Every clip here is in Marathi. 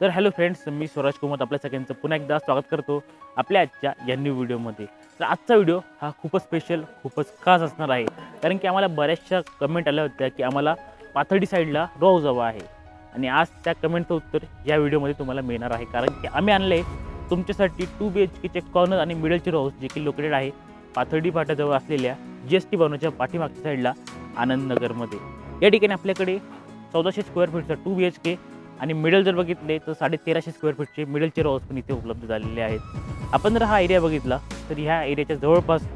तर हॅलो फ्रेंड्स मी स्वराज कुमार आपल्या सगळ्यांचं पुन्हा एकदा स्वागत करतो आपल्या आजच्या या न्यू व्हिडिओमध्ये तर आजचा व्हिडिओ हा खूपच स्पेशल खूपच खास असणार आहे. कारण की आम्हाला बऱ्याचशा कमेंट आल्या होत्या की आम्हाला पाथर्डी साईडला रोज हवा आहे. आणि आज त्या कमेंटचं उत्तर या व्हिडिओमध्ये तुम्हाला मिळणार आहे. कारण की आम्ही आणले तुमच्यासाठी टू बी एच केचे कॉर्नर आणि मिडलचे रोज जे की लोकेटेड आहे पाथर्डी फाट्याजवळ असलेल्या जी एस टी भवनाच्या पाठीमागच्या साईडला आनंदनगरमध्ये या ठिकाणी आपल्याकडे चौदाशे स्क्वेअर फीटचा टू बी एच के आणि मिडल जर बघितले तर साडे तेराशे स्क्वेअर फीटचे मिडलचे रॉस पण इथे उपलब्ध झालेले आहेत. आपण जर हा एरिया बघितला तर ह्या एरियाच्या जवळपास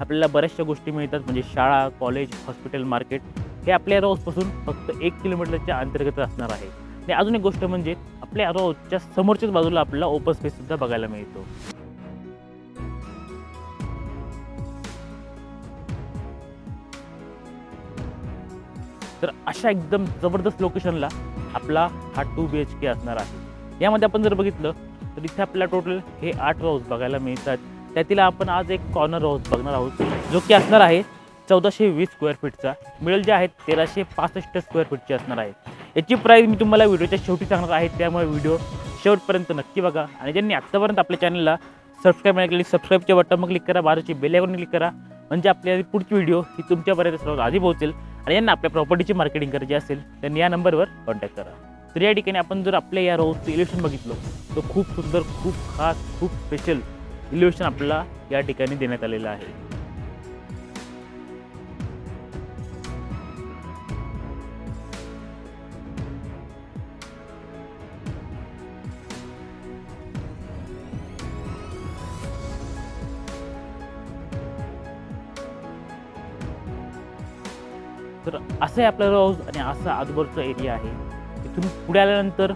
आपल्याला बऱ्याचशा गोष्टी मिळतात म्हणजे शाळा कॉलेज हॉस्पिटल मार्केट हे आपल्या रोजपासून फक्त एक किलोमीटरच्या अंतर्गत असणार आहे. आणि अजून एक गोष्ट म्हणजे आपल्या रोजच्या समोरच्याच बाजूला आपल्याला ओपन स्पेससुद्धा बघायला मिळतो. तर अशा एकदम जबरदस्त लोकेशनला आपला हा टू बी एच के असणार आहे. यामध्ये आपण जर बघितलं तर इथे आपल्याला टोटल हे आठ हाऊस बघायला मिळतात. त्यातील आपण आज एक कॉर्नर हाऊस बघणार आहोत जो की असणार आहे चौदाशे वीस स्क्वेअर फीटचा मिळेल जे आहेत तेराशे पासष्ट स्क्वेअर फीटची असणार आहे. याची प्राईस मी तुम्हाला व्हिडिओच्या शेवटी सांगणार आहे त्यामुळे व्हिडिओ शेवटपर्यंत नक्की बघा. आणि ज्यांनी आत्तापर्यंत आपल्या चॅनलला सबस्क्राईब नाही केली सबस्क्राईबच्या बटन क्लिक करा बाजूची बेल आयकॉन क्लिक करा. म्हणजे आपल्या पुढची व्हिडिओ ही तुमच्यापर्यंत सर्वात आधी पोहोचेल. आणि यांना आपल्या प्रॉपर्टीची मार्केटिंग करायची असेल त्यांनी या नंबरवर कॉन्टॅक्ट करा. तर या ठिकाणी आपण जर आपल्या या रोजचं इलेक्शन बघितलं तर खूप सुंदर खूप खास खूप स्पेशल इलेक्शन आपल्याला या ठिकाणी देण्यात आलेलं आहे. तर असं आहे आपलं हाऊस आणि असा आजूबाजूचा एरिया आहे. इथून पुढे आल्यानंतर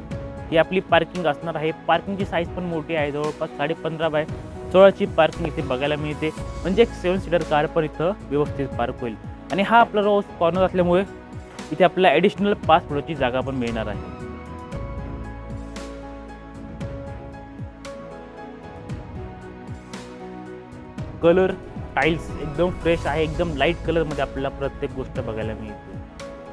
ही आपली पार्किंग असणार आहे. पार्किंगची साईज पण मोठी आहे. जवळपास साडे पंधरा बाय सोळाची पार्किंग इथे बघायला मिळते. म्हणजे एक सेवन सीटर कार पण इथं व्यवस्थित पार्क होईल. आणि हा आपला रोज कॉर्नर असल्यामुळे इथे आपल्याला ॲडिशनल पाच फुटाची जागा पण मिळणार आहे. कलर टाईल्स एकदम फ्रेश आहे एकदम लाइट कलरमध्ये आपल्याला प्रत्येक गोष्ट बघायला मिळते.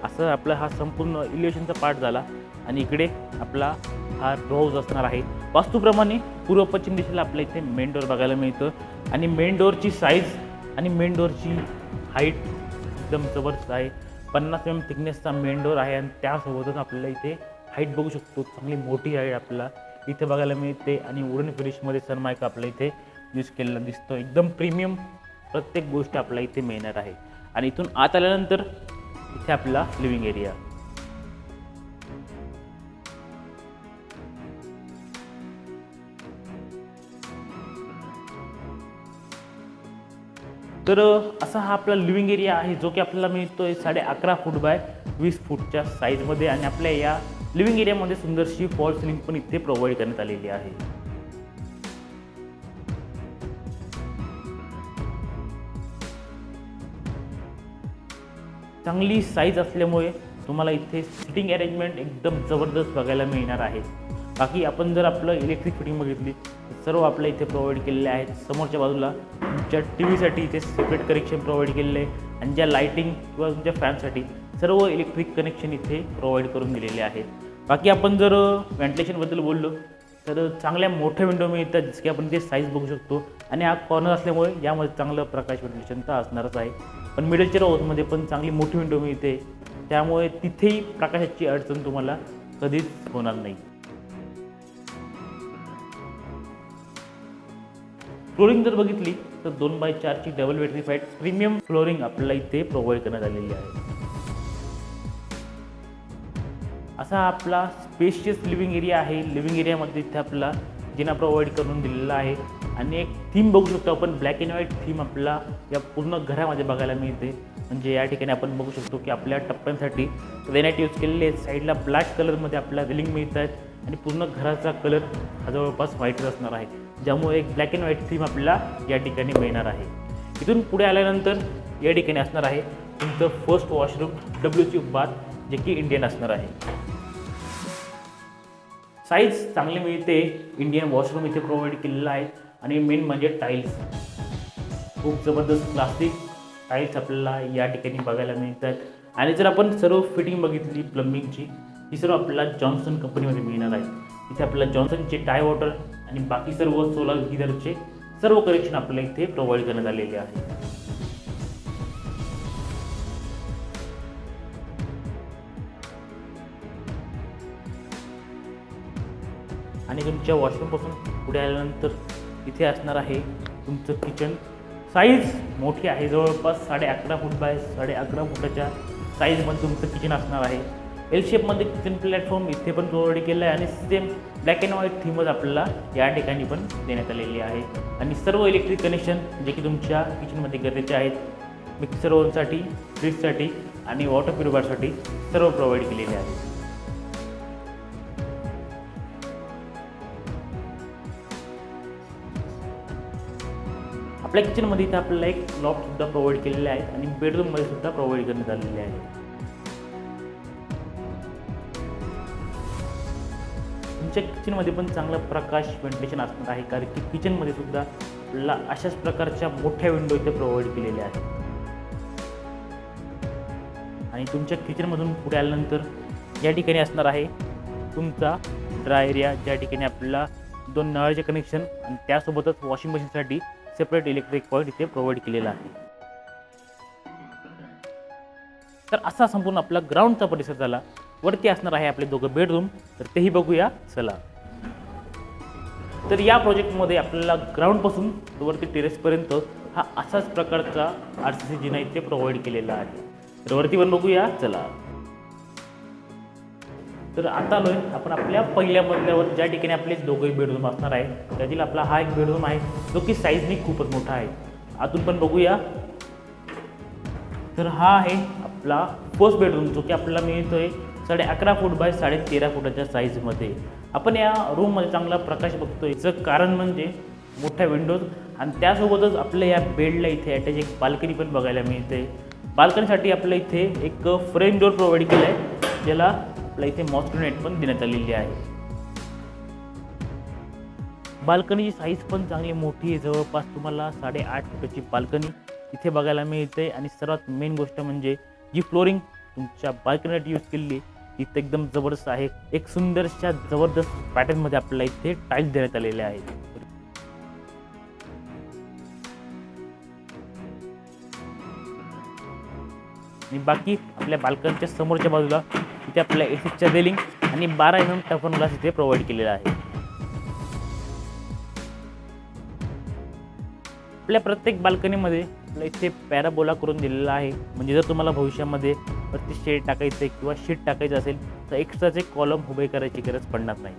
असं आपला हा संपूर्ण इल्युशनचा पार्ट झाला आणि इकडे आपला हा रोज असणार आहे. वास्तूप्रमाणे पूर्व पश्चिम दिशेला आपल्या इथे मेन डोअर बघायला मिळतं आणि मेन डोअरची साईज आणि मेन डोअरची हाईट एकदम जबरदस्त आहे. पन्नास एम थिकनेसचा मेन डोअर आहे आणि त्यासोबतच आपल्याला इथे हाईट बघू शकतो. चांगली मोठी हाईट आपल्याला इथे बघायला मिळते आणि वुडन फिनिशमध्ये सनमायका आपल्या इथे यूज केलेला दिसतो. एकदम प्रीमियम प्रत्येक गोष्ट आपल्याला इथे मिळणार आहे. आणि इथून आत आल्यानंतर इथे आपला लिव्हिंग एरिया तर असा हा आपला लिव्हिंग एरिया आहे जो की आपल्याला मिळतोय साडे अकरा फूट बाय वीस फूटच्या साईजमध्ये आणि आपल्या या लिव्हिंग एरियामध्ये सुंदरशी फॉल सिलिंग पण इथे प्रोव्हाइड करण्यात आलेली आहे. चांगली साईज असल्यामुळे तुम्हाला इथे सिटिंग अरेंजमेंट एकदम जबरदस्त बघायला मिळणार आहे. बाकी आपण जर आपलं इलेक्ट्रिक फिटिंग बघितली तर सर्व आपल्या इथे प्रोव्हाइड केलेले आहेत. समोरच्या बाजूला तुमच्या टी व्हीसाठी इथे सेपरेट कनेक्शन प्रोव्हाइड केलेलं आहे. आणि ज्या लाईटिंग किंवा तुमच्या फॅनसाठी सर्व इलेक्ट्रिक कनेक्शन इथे प्रोव्हाइड करून दिलेले आहेत. बाकी आपण जर व्हेंटिलेशनबद्दल बोललो तर चांगल्या मोठ्या विंडो मिळतात जसं की आपण ते साईज बघू शकतो. आणि हा कॉर्नर असल्यामुळे यामध्ये चांगलं प्रकाश व्हेंटिलेशन तर असणारच आहे. पण मिडलच्या रोजमध्ये पण चांगली मोठी विंडो मिळते. त्यामुळे तिथेही प्रकाशाची अडचण तुम्हाला कधीच होणार नाही. फ्लोरिंग जर बघितली तर दोन बाय चारची डबल वेट्रीफाईड प्रीमियम फ्लोरिंग आपल्याला इथे प्रोव्हाइड करण्यात आलेली आहे. असा आपला स्पेशियस लिव्हिंग एरिया आहे. लिव्हिंग एरियामध्ये इथे आपला जिना प्रोव्हाइड करून दिलेला आहे. आणि एक थीम बघू शकतो आपण. ब्लॅक अँड व्हाईट थीम आपला या पूर्ण घरामध्ये बघायला मिळते. म्हणजे या ठिकाणी आपण बघू शकतो की आपल्या टप्प्यांसाठी ग्रेनाईट यूज केलेले आहेत. साईडला ब्लॅक कलरमध्ये आपल्याला रिलिंग मिळत आहेत. आणि पूर्ण घराचा कलर हा जवळपास व्हाईटच असणार आहे. ज्यामुळे एक ब्लॅक अँड व्हाईट थीम आपल्याला या ठिकाणी मिळणार आहे. इथून पुढे आल्यानंतर या ठिकाणी असणार आहे तुमचं first washroom W C bath जे की इंडियन असणार आहे. साईज चांगली मिळते. इंडियन वॉशरूम इथे प्रोव्हाइड केलेला आहे. आणि मेन म्हणजे टाईल्स खूप जबरदस्त क्लासिक टाईल्स आपल्याला या ठिकाणी बघायला मिळतात. आणि जर आपण सर्व फिटिंग बघितली प्लंबिंगची ही सर्व आपल्याला जॉन्सन कंपनीमध्ये मिळणार आहे. इथे आपल्याला जॉन्सनचे टाय वॉटर आणि बाकी सर्व सोलर गिझरचे सर्व कलेक्शन आपल्याला इथे प्रोव्हाइड करण्यात आलेले आहे. आणि तुमच्या वॉशरूमपासून पुढे आल्यानंतर इथे असणार आहे. तुमचं किचन साईज मोठी आहे. जवळपास साडे अकरा फूट बाय साडे अकरा फुटाच्या साईजमध्ये तुमचं किचन असणार आहे. एल शेपमध्ये किचन प्लॅटफॉर्म इथे पण प्रोव्हाइड केलं आहे आणि सेम ब्लॅक अँड व्हाईट थीमच आपल्याला या ठिकाणी पण देण्यात आलेली आहे. आणि सर्व इलेक्ट्रिक कनेक्शन जे की तुमच्या किचनमध्ये गरजेचे आहेत मिक्सर ओव्हनसाठी फ्रीजसाठी आणि वॉटर प्युरिफायरसाठी सर्व प्रोव्हाइड केलेले आहेत आपल्या किचनमध्ये इथे आपल्याला एक लॉकसुद्धा प्रोव्हाइड केलेले आहेत आणि बेडरूममध्ये सुद्धा प्रोव्हाइड करण्यात आलेले आहे. तुमच्या किचनमध्ये पण चांगला प्रकाश व्हेंटिलेशन असणार आहे कारण की किचनमध्ये सुद्धा आपल्याला अशाच प्रकारच्या मोठ्या विंडो इथे प्रोव्हाइड केलेल्या आहेत. आणि तुमच्या किचनमधून पुढे आल्यानंतर या ठिकाणी असणार आहे तुमचा ड्राय एरिया ज्या ठिकाणी आपल्याला दोन नळाचे कनेक्शन आणि त्यासोबतच वॉशिंग मशीनसाठी सेपरेट इलेक्ट्रिक पॉईंट इथे प्रोव्हाइड केलेला आहे. तर असा संपूर्ण आपला ग्राउंडचा परिसर झाला. वरती असणार आहे आपले दोघं बेडरूम तर तेही बघूया. चला. तर या प्रोजेक्टमध्ये आपल्याला ग्राउंडपासून वरती टेरेसपर्यंत हा असाच प्रकारचा आर सी सी जिना इथे प्रोव्हाइड केलेला आहे. तर वरती पण बघूया. चला. तर आता आलोय. आपण आपल्या पहिल्या मजल्यावर ज्या ठिकाणी आपले दोघंही बेडरूम असणार आहे त्यातील आपला हा एक बेडरूम आहे जो की साईजनी खूपच मोठा आहे. आतून पण बघूया. तर हा आहे आपला फर्स्ट बेडरूम जो की आपल्याला मिळतोय साडे अकरा फूट बाय साडे तेरा फुटाच्या साईजमध्ये आपण या रूममध्ये चांगला प्रकाश बघतोय. याचं कारण म्हणजे मोठ्या विंडोज आणि त्यासोबतच आपल्या या बेडला इथे अटॅच एक बाल्कनी पण बघायला मिळते. बाल्कनीसाठी आपल्या इथे एक फ्रेम डोअर प्रोव्हाइड केलं आहे ज्याला आपल्या इथे मॉस ग्रेनेट पण देण्यात आलेली आहे. बाल्कनीची साईज पण चांगली मोठी आहे. जवळपास तुम्हाला साडेआठ फुटाची बाल्कनी इथे बघायला मिळते. आणि सर्वात मेन गोष्ट म्हणजे जी फ्लोरिंग तुमच्या बाल्कनीसाठी यूज केलेली ती तर एकदम जबरदस्त आहे. एक सुंदरशा जबरदस्त पॅटर्नमध्ये आपल्याला इथे टाईल्स देण्यात आलेले आहेत. आणि बाकी आपल्या बाल्कनीच्या समोरच्या बाजूला इथे आपल्या एसीच्या रेलिंग आणि बारा एम एम टफन ग्लास इथे प्रोव्हाइड केलेला आहे. आपल्या प्रत्येक बाल्कनीमध्ये आपल्या इथे पॅराबोला करून दिलेला आहे. म्हणजे जर तुम्हाला भविष्यामध्ये वरती शेड टाकायचं आहे किंवा शीट टाकायचं असेल तर एक्स्ट्राचे कॉलम उभे करायची गरज पडणार नाही.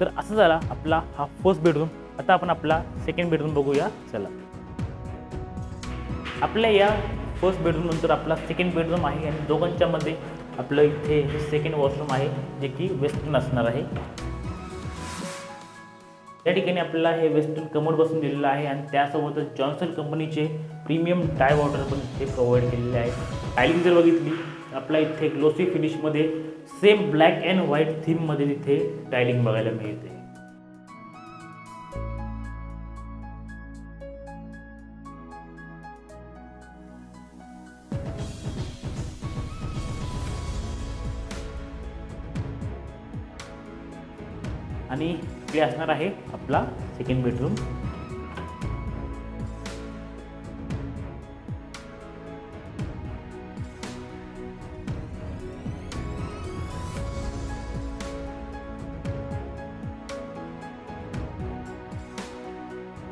तर असं झाला आपला हा फर्स्ट बेडरूम आता आपण आपला सेकंड बेडरूम बघूया. चला. आपल्या या फर्स्ट बेडरूम नंतर आपला सेकंड बेडरूम आहे आणि दोघांच्यामध्ये आपलं इथे हे सेकंड वॉशरूम आहे जे की वेस्टर्न असणार आहे. त्या ठिकाणी आपल्याला हे वेस्टर्न कमोड बसून दिलेलं आहे आणि त्यासोबतच जॉन्सन कंपनीचे प्रीमियम टाय वॉटर पण इथे प्रोव्हाइड केलेले आहे. टायलिंग जर बघितली आपल्या इथे ग्लोसी फिनिशमध्ये सेम ब्लॅक अँड व्हाईट थीममध्ये तिथे टायलिंग बघायला मिळते. आणि इकडे असणार आहे आपला सेकंड बेडरूम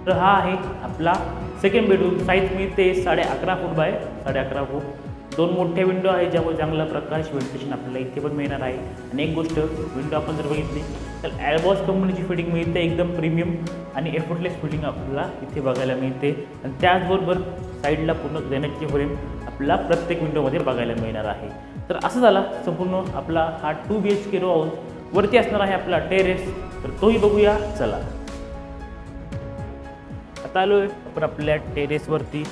तर हा आहे आपला सेकंड बेडरूम साईज मी ते साडे अकरा फूट बाय साडे अकरा फूट दोन मोठ्या विंडो आहे ज्यामुळे चांगला प्रकाश व्हेंटिलेशन आपल्याला इथे पण मिळणार आहे. आणि एक गोष्ट विंडो आपण जर बघितली तर ॲडबॉस कंपनीची फिटिंग मिळते एकदम प्रीमियम आणि एफर्टलेस फिटिंग आपल्याला इथे बघायला मिळते. आणि त्याचबरोबर साईडला पूर्ण देण्याची फ्रेम आपल्याला प्रत्येक विंडोमध्ये बघायला मिळणार आहे. तर असं झाला संपूर्ण आपला हा two B H K row house वरती असणार आहे आपला टेरेस तर तोही बघूया चला. आता आलो आहे आपण आपल्या टेरेसवरती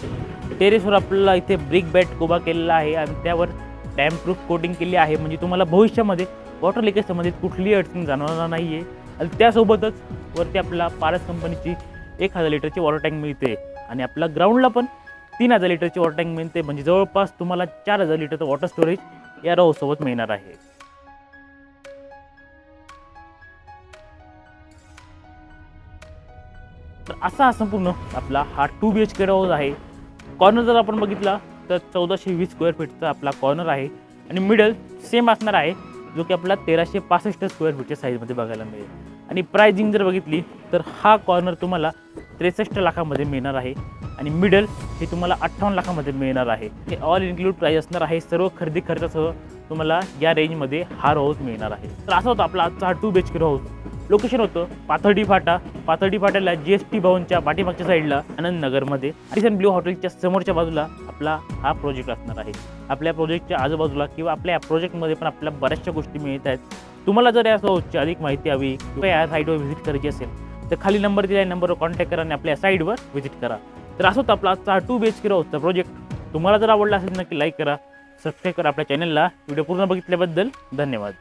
टेरेसवर आपल्याला इथे ब्रिक बॅट उभा केलेला आहे आणि त्यावर डॅम प्रूफ कोटिंग केली आहे. म्हणजे तुम्हाला भविष्यामध्ये वॉटर लिकेज संबंधित कुठलीही अडचण जाणवणार नाही आहे आणि त्यासोबतच वरती आपल्याला पारस कंपनीची एक हजार लिटरची वॉटर टँक मिळते. आणि आपल्या ग्राउंडला पण तीन हजार लिटरची वॉटर टँक मिळते. म्हणजे जवळपास तुम्हाला चार हजार लिटरचं वॉटर स्टोरेज या राहूसोबत मिळणार आहे. तर असा संपूर्ण आपला हा टू बी एच के रोज आहे. कॉर्नर जर आपण बघितला तर चौदाशे वीस स्क्वेअर फीटचा आपला कॉर्नर आहे. आणि मिडल सेम असणार आहे जो की आपला तेराशे पासष्ट स्क्वेअर फीटच्या साईजमध्ये बघायला मिळेल. आणि प्राइजिंग जर बघितली तर हा कॉर्नर तुम्हाला त्रेसष्ट लाखामध्ये मिळणार आहे. आणि मिडल हे तुम्हाला अठ्ठावन्न लाखामध्ये मिळणार आहे. हे ऑल इन्क्लूड प्राईज असणार आहे. सर्व खरेदी खर्चासह तुम्हाला या रेंजमध्ये हा हाऊस मिळणार आहे. तर असा होता आपला आजचा हा टू बेच के हाऊस लोकेशन होतं पाथर्डी फाटा. पाथर्डी फाट्याला जी एस टी भवनच्या पाठीमागच्या साईडला आनंदनगरमध्ये आणि ब्ल्यू हॉटेलच्या समोरच्या बाजूला आपला हा प्रोजेक्ट असणार आहे. आपल्या प्रोजेक्टच्या आजूबाजूला किंवा आपल्या या प्रोजेक्टमध्ये पण आपल्या बऱ्याचशा गोष्टी मिळत आहेत. तुम्हाला जर या सोबतची अधिक माहिती हवी किंवा या साईटवर व्हिजिट करायची असेल तर खाली नंबर दिला आहे नंबरवर कॉन्टॅक्ट करा आणि आपल्या साईटवर व्हिजिट करा. तर असं होतं आपला आजचा टू बी एच के हाऊसचा प्रोजेक्ट तुम्हाला जर आवडला असेल नक्की लाईक करा सबस्क्राईब करा आपल्या चॅनलला व्हिडिओ पूर्ण बघितल्याबद्दल धन्यवाद.